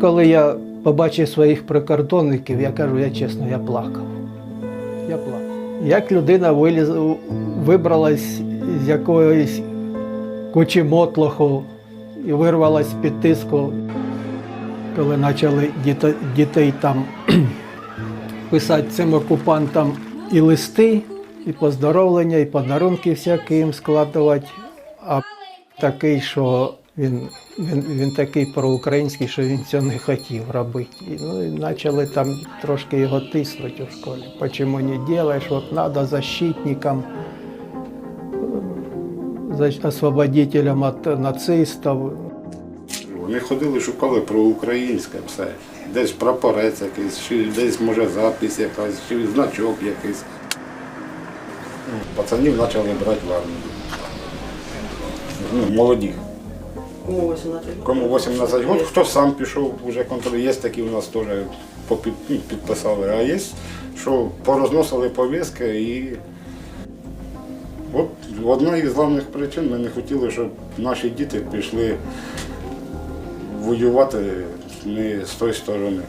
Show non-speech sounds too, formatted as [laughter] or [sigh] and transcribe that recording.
Коли я побачив своїх прикордонників, я кажу, я чесно, я плакав. Я плакав. Як людина виліз, вибралась з якоїсь кучі мотлоху і вирвалась під тиску, коли почали діто- дітей там [clears throat] писати цим окупантам і листи, і поздоровлення, і подарунки всякі їм складувати. А такий, що він, він, він такий проукраїнський, що він цього не хотів робити. Ну, і почали там трошки його тиснути у школі. Почему не делаешь, вот надо защитникам, освободителям від нацистів. Вони ходили, шукали про українське все. Десь прапорець якийсь, чи десь може запис якась, чи значок якийсь. Пацанів почали брати в армію. Ну, молоді. Кому 18 Кому 18 років, хто сам пішов, вже контроль. Є такі у нас теж ну, підписали, а є, що порозносили повістки і от одна із головних причин ми не хотіли, щоб наші діти пішли воювати не з тої сторони.